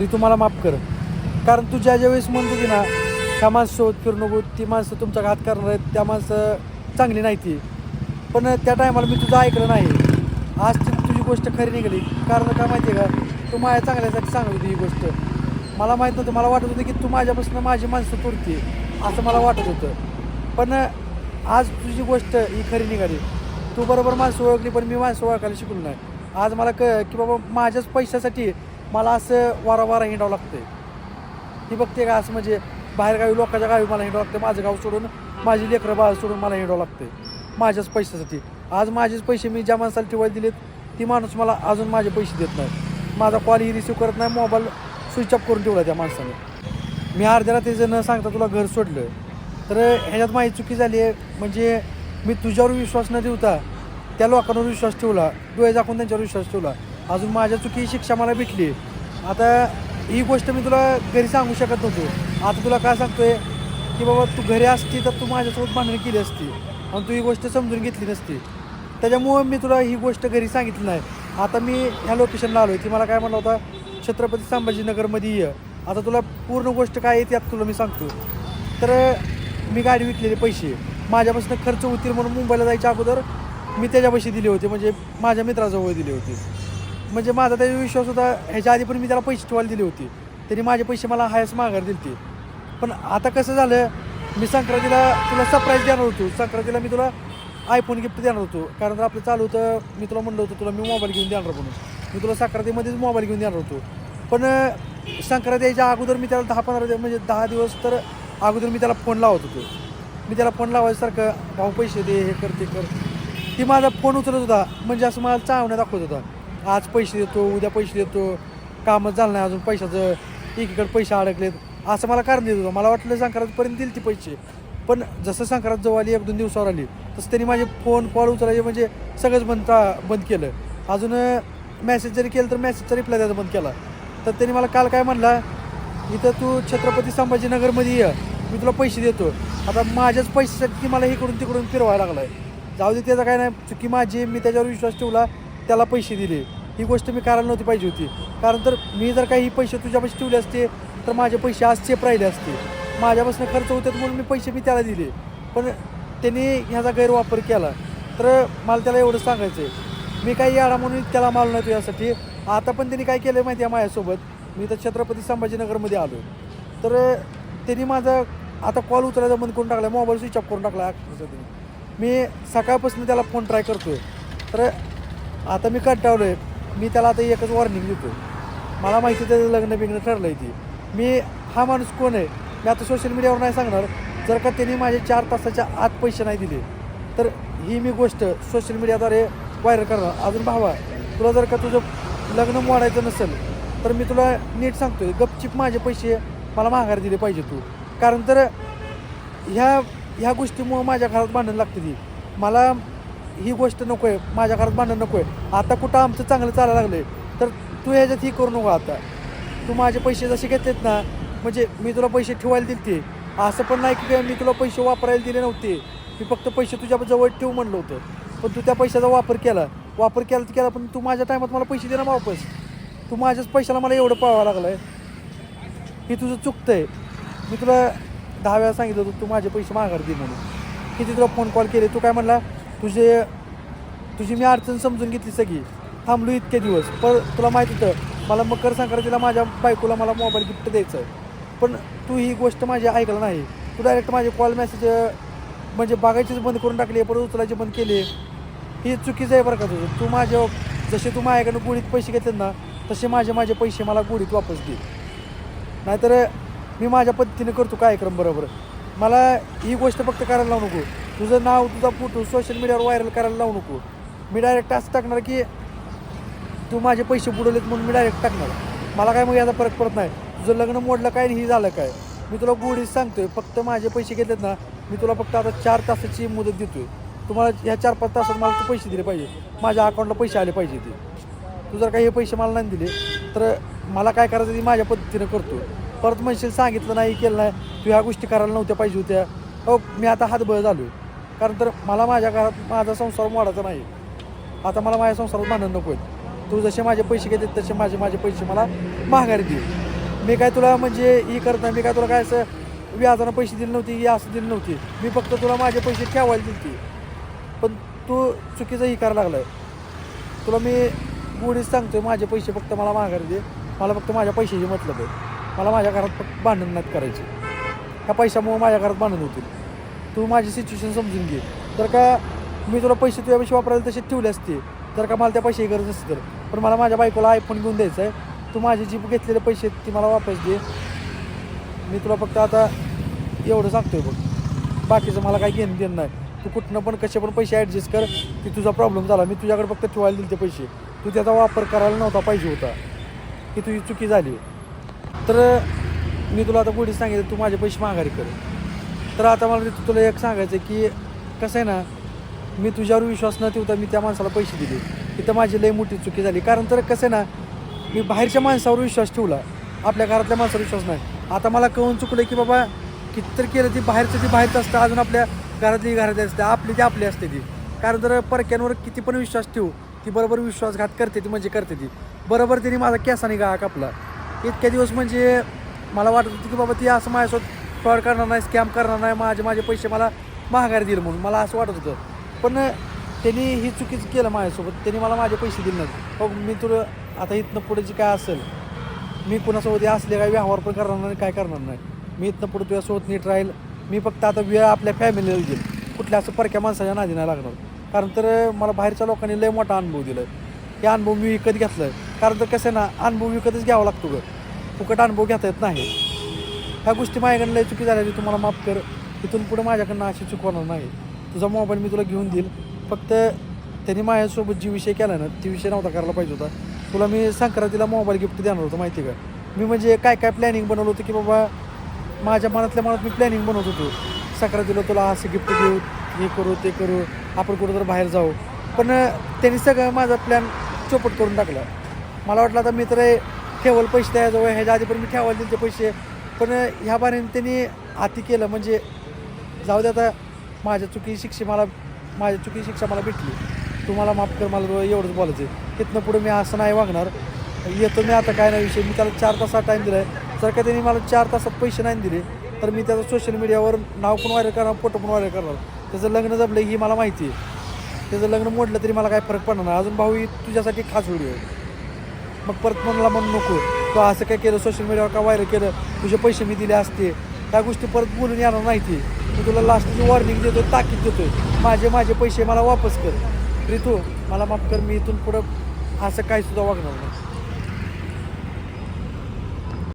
ती तुम्हाला माफ कर कारण तू ज्या ज्या वेळेस म्हणतो की ना ह्या शोध फिरू नको ती माणसं तुमचा घात करणार आहेत त्या माणसं चांगली नाही ती. पण त्या टायमाला मी तुझं ऐकलं नाही. आज ती तुझी गोष्ट खरी निघाली. कारण काय माहिती आहे का? तू माझ्या चांगल्यासाठी सांगत होती ही गोष्ट. मला माहीत नव्हतं मला वाटत होतं की तू माझ्यापासून माझी माणसं तोडते. असं मला वाटत होतं. पण आज तुझी गोष्ट ही खरी निघाली. तू बरोबर माणसं ओळखली पण मी माणसं ओळखायला शिकलो नाही. आज मला क की बाबा माझ्याच पैशासाठी मला असं वारा वारा हिंडावं लागतंय. ही बघते का असं म्हणजे बाहेरगावी लोकांच्या गावी मला हिंडावं लागतं माझं गाव सोडून माझी लेकरं बाळ सोडून मला हिंडावं लागते माझ्याच पैशासाठी. आज माझेच पैसे मी ज्या माणसाला ठेवायला दिलेत ती माणूस मला अजून माझे पैसे देत नाही. माझा कॉलही रिसिव्ह करत नाही मोबाईल स्विच ऑफ करून ठेवला त्या माणसाने. मी अर्ध्या रात्री न सांगता तुला घर सोडलं. तर ह्याच्यात माझी चुकी झाली आहे. म्हणजे मी तुझ्यावर विश्वास न ठेवता त्या लोकांवर विश्वास ठेवला. डोळे दाखवून त्यांच्यावर विश्वास ठेवला. अजून माझ्या चुकी शिक्षा मला भेटली. आता ही गोष्ट मी तुला घरी सांगू शकत नव्हतो. आता तुला काय सांगतोय? की बाबा तू घरी असती तर तू माझ्यासोबत भांडण केली असती. आणि तू ही गोष्ट समजून घेतली नसती. त्याच्यामुळं मी तुला ही गोष्ट घरी सांगितली नाही. आता मी ह्या लोकेशनला आलो आहे ती मला काय म्हणलं होता? छत्रपती संभाजीनगरमध्ये ये. आता तुला पूर्ण गोष्ट काय आहे त्यात तुला मी सांगतो. तर मी गाडी विकलेले पैसे. माझ्यापासून खर्च होतील म्हणून मुंबईला जायच्या अगोदर मी त्याच्यापाशी दिले होते. म्हणजे माझ्या मित्राजवळ दिले होते. म्हणजे माझा त्याचा विश्वास होता ह्याच्या आधी पण मी त्याला पैसे ठेवायला दिले होते. त्यांनी माझे पैसे मला हायस माघार दिले पण आता कसं झालं मी संक्रांतीला तुला सरप्राईज देणार होतो. संक्रांतीला मी तुला आयफोन गिफ्ट देणार होतो. कारण तर आपलं चालू होतं मी तुला म्हणलं होतं तुला मी मोबाईल घेऊन देणार म्हणून. मी तुला संक्रांतीमध्येच मोबाईल घेऊन देणार होतो. पण संक्रांती यायच्या अगोदर मी त्याला दहा पंधरा दिवस म्हणजे दहा दिवस तर अगोदर मी त्याला फोन लावत होतो. मी त्याला फोन लावायसारखं भाऊ पैसे दे हे कर ते कर. ती माझा फोन उचलत होता. म्हणजे असं मला चावण्या दाखवत होता. आज पैसे देतो उद्या पैसे देतो कामच झालं नाही अजून पैशाचं एकीकडे पैसे अडकलेत. असं मला कारण देत होतं. मला वाटलं संक्रांतपर्यंत दिल ती पैसे. पण जसं संक्रांत जवळ आली एक दोन दिवसावर आली तसं त्यांनी माझे फोन कॉल उचलायचे म्हणजे सगळंच बंद बंद केलं. अजून मेसेज जरी केलं तर मेसेजचा रिप्लाय द्यायचा बंद केला. तर त्यांनी मला काल काय म्हणला इथं तू छत्रपती संभाजीनगरमध्ये ये. मी तुला पैसे देतो. आता माझ्याच पैशासाठी मला इकडून तिकडून फिरवायला लागलाय. जाऊ दे त्याचा काय नाही. चुकी माझी मी त्याच्यावर विश्वास ठेवला. त्याला पैसे दिले. ही गोष्ट मी करायला नव्हती पाहिजे होती. कारण तर मी जर काही पैसे तुझ्यापाशी ठेवले असते तर माझे पैसे आज चेप राहिले असते. माझ्यापासून खर्च होतात म्हणून मी पैसे मी त्याला दिले. पण त्यांनी ह्याचा गैरवापर केला. तर मला त्याला एवढं सांगायचं आहे मी काही याडा म्हणून त्याला माल नाही यासाठी. आता पण त्यांनी काय केलं माहिती आहे माझ्यासोबत? मी तर छत्रपती संभाजीनगरमध्ये आलो तर त्यांनी माझा आता कॉल उचलायचा बंद करून टाकला. मोबाईल स्विच ऑफ करून टाकला. मी सकाळपासून त्याला फोन ट्राय करतोय. तर आता मी कंटाळलो आहे. मी त्याला आता एकच वॉर्निंग देतो मला माहिती आहे त्याचं लग्न बिग्न ठरलं आहे ती. मी हा माणूस कोण आहे? मी आता सोशल मीडियावर नाही सांगणार. जर का त्यांनी माझे चार तासाच्या आत पैसे नाही दिले तर ही मी गोष्ट सोशल मीडियाद्वारे व्हायरल करणार. अजून भावा तुला जर का तुझं लग्न मोडायचं नसेल तर मी तुला नीट सांगतोय गपचिप माझे पैसे मला माघार दिले पाहिजे तू. कारण तर ह्या ह्या गोष्टीमुळं माझ्या घरात भांडण लागते ती. मला ही गोष्ट नको आहे माझ्या घरात भांडण नको आहे आता कुठं आमचं चांगलं चालायला लागलं आहे तर तू ह्याच्यात ही करू नको आता. तू माझे पैसे जसे घेतलेत ना म्हणजे मी तुला पैसे ठेवायला दिले ते असं पण नाही की मी तुला पैसे वापरायला दिले नव्हते. मी फक्त पैसे तुझ्या जवळ ठेवू म्हणलं होतं. पण तू त्या पैशाचा वापर केला. वापर केला तर केला पण तू माझ्या टायमात मला पैसे दे ना वापस. तू माझ्याच पैशाला मला एवढं पाहावं लागलं आहे हे तुझं चुकतं आहे मी तुला दहा वेळा सांगितलं होतं तू माझे पैसे माघार दे म्हणून. किती तुला फोन कॉल केले? तू काय म्हणला? तुझे तुझी मी अडचण समजून घेतली सगळी. थांबलो इतके दिवस. पण तुला माहिती होतं मला मकर संक्रांतीला माझ्या बायकोला मला मोबाईल गिफ्ट द्यायचं. पण तू ही गोष्ट माझी ऐकलं नाही. तू डायरेक्ट माझे कॉल मेसेज म्हणजे बागायचीच बंद करून टाकली परत उचलायचे बंद केले ही चुकीचं आहे बरं का तुझं. तू माझ्या जसे तू माझ्याकडनं गोडीत पैसे घेतले ना तसे माझे माझे पैसे मला गोडीत वापस दे. नाहीतर मी माझ्या पद्धतीने करतो कार्यक्रम बरोबर. मला ही गोष्ट फक्त करायला लावू नको. तुझं नाव तुझा फोटो सोशल मीडियावर व्हायरल करायला लावू नको. मी डायरेक्ट असं टाकणार की तू माझे पैसे बुडवलेत म्हणून मी डायरेक्ट टाकणार. मला काय मग याचा फरक पडत नाही. तुझं लग्न मोडलं काय आणि हे झालं काय? मी तुला गोडीच सांगतोय. फक्त माझे पैसे घेतलेत ना मी तुला फक्त आता चार तासाची मुदत देतोय. तुम्हाला ह्या चार पाच तासात मला तू पैसे दिले पाहिजे. माझ्या अकाउंटला पैसे आले पाहिजे ते. तू जर काही हे पैसे मला नाही दिले तर मला काय करायचं ते माझ्या पद्धतीनं करतो परत म्हणशील सांगितलं नाही केलं नाही. तू ह्या गोष्टी करायला नव्हत्या पाहिजे होत्या. हो मी आता हातबळ झालो आहे कारण तर मला माझ्या घरात माझा संसार मोडायचा नाही. आता मला माझ्या संसारात भांडण नको आहेत. तू जसे माझे पैसे घेते तसे माझे माझे पैसे मला माघारी दे. मी काय तुला म्हणजे ही करत नाही मी काय तुला काय असं व्याजानं पैसे दिले नव्हते ही असं दिली नव्हती. मी फक्त तुला माझे पैसे ठेवायला दिलती. पण तू चुकीचं ही करायला लागलाय. तुला मी गोडीच सांगतोय माझे पैसे फक्त मला माघारी दे. मला फक्त माझ्या पैशाची मतलब आहे. मला माझ्या घरात फक्त भांडण नाहीत करायची. ह्या पैशामुळे माझ्या घरात भांडण होतील. तू माझी सिच्युएशन समजून घे. तर का मी तुला पैसे तुझ्यापेक्षा वापरायला तसे ठेवले असते तर का मला त्या पैशाची गरज असते तर. पण मला माझ्या बायकोला आयफोन घेऊन द्यायचा आहे. तू माझे जी घेतलेले पैसे आहेत, ती मला वापस दे. मी तुला फक्त आता एवढं सांगतोय बघ. बाकीचं मला काही घेणं देणं नाही. तू कुठनं पण कसे पण पैसे ॲडजस्ट कर की तुझा प्रॉब्लेम झाला. मी तुझ्याकडे फक्त ठेवायला दिले ते पैसे. तू त्याचा वापर करायला नव्हता पाहिजे होता. की तुझी चुकी झाली. तर मी तुला आता पुढे सांगितलं तू माझे पैसे माघारी कर. तर आता मला तुला एक सांगायचं की कसं आहे ना मी तुझ्यावर विश्वास न ठेवता मी त्या माणसाला पैसे दिले. तिथं माझी लई मोठी चुकी झाली. कारण तर कसं आहे ना मी बाहेरच्या माणसावर विश्वास ठेवला. आपल्या घरातल्या माणसावर विश्वास नाही. आता मला कळून चुकलं की बाबा कितीतरी केलं ती बाहेरचं ती बाहेरचं असतं अजून आपल्या घरातली घरातली असते आपली ती आपली असते ती. कारण जर परक्यांवर किती पण विश्वास ठेवू ती बरोबर विश्वासघात करते ती म्हणजे करते ती. बरोबर तिने माझा केसाने गा कापला. इतक्या दिवस म्हणजे मला वाटत होतं की बाबा ती असं माझ्यासोबत फ्रॉड करणार नाही स्कॅम करणार नाही माझे माझे पैसे मला महागारी देईल म्हणून. मला असं वाटत होतं. पण त्यांनी ही चुकीचं केलं माझ्यासोबत. त्यांनी मला माझे पैसे दिले नाहीत. मग मी तुला आता इथनं पुढे जे काय असेल मी कुणासोबत असले काय व्यवहार पण करणार नाही काय करणार नाही. मी इथनं पुढे तुझ्यासोबत नीट राहील. मी फक्त आता वेळ आपल्या फॅमिलीला देईल. कुठल्या असं परक्या माणसाच्या नादी नाही लागणार. कारण तर मला बाहेरच्या लोकांनी लय मोठा अनुभव दिला हे अनुभव मी विकत घेतलं कारण तर कसं आहे ना अनुभव विकतच घ्यावा लागतो ग. फुकट अनुभव घेता येत नाही. ह्या गोष्टी माझ्याकडनं लय चुकी झाल्या तू मला माफ कर. इथून पुढे माझ्याकडनं अशी चूक होणार नाही. तुझा मोबाईल मी तुला घेऊन देईल. फक्त त्यांनी माझ्यासोबत जी विषय केला ना ती विषय नव्हता करायला पाहिजे होता. तुला मी संक्रांतीला मोबाईल गिफ्ट देणार होतो माहिती का? मी म्हणजे काय काय प्लॅनिंग बनवलं होतं की बाबा माझ्या मनातल्या मनात मी प्लॅनिंग बनवत होतो. संक्रांतीला तुला असं गिफ्ट देऊ हे करू ते करू आपण कुठं तर बाहेर जाऊ. पण त्यांनी सगळं माझा प्लॅन चोपट करून टाकला. मला वाटलं आता मी तर ठेवल पैसे त्याजवळ ह्याच्या आधी पण मी ठेवायला दिले ते पैसे. पण ह्या बारीने त्यांनी हाती केलं म्हणजे जाऊ दे आता माझ्या चुकी शिक्षा मला माझ्या चुकी शिक्षा मला भेटली. तू मला माफ कर मला एवढंच बोलायचं आहे तिथनं पुढे मी असं नाही वागणार. येतो मी आता काय नाही विषय मी त्याला चार तासात टाईम दिला आहे जर का त्यांनी मला चार तासात पैसे नाही दिले तर मी त्याचं सोशल मीडियावर नाव पण व्हायरल करणार फोटो पण व्हायरल करणार. त्याचं लग्न जमलं ही मला माहिती आहे. त्याचं लग्न मोडलं तरी मला काय फरक पडणार नाही. अजून भाऊ ही तुझ्यासाठी खास व्हिडिओ आहे. मग परत म्हणला म्हणून नको. तो असं काय केलं? सोशल मीडियावर का व्हायरल केलं? तुझे पैसे मी दिले असते. त्या गोष्टी परत बोलून येणार नाही ती मी तुला लास्टची वॉर्निंग देतो ताकीद देतोय. माझे माझे पैसे मला वापस कर. ऋतू मला माफ कर मी इथून पुढं असं काही सुद्धा वागणार नाही.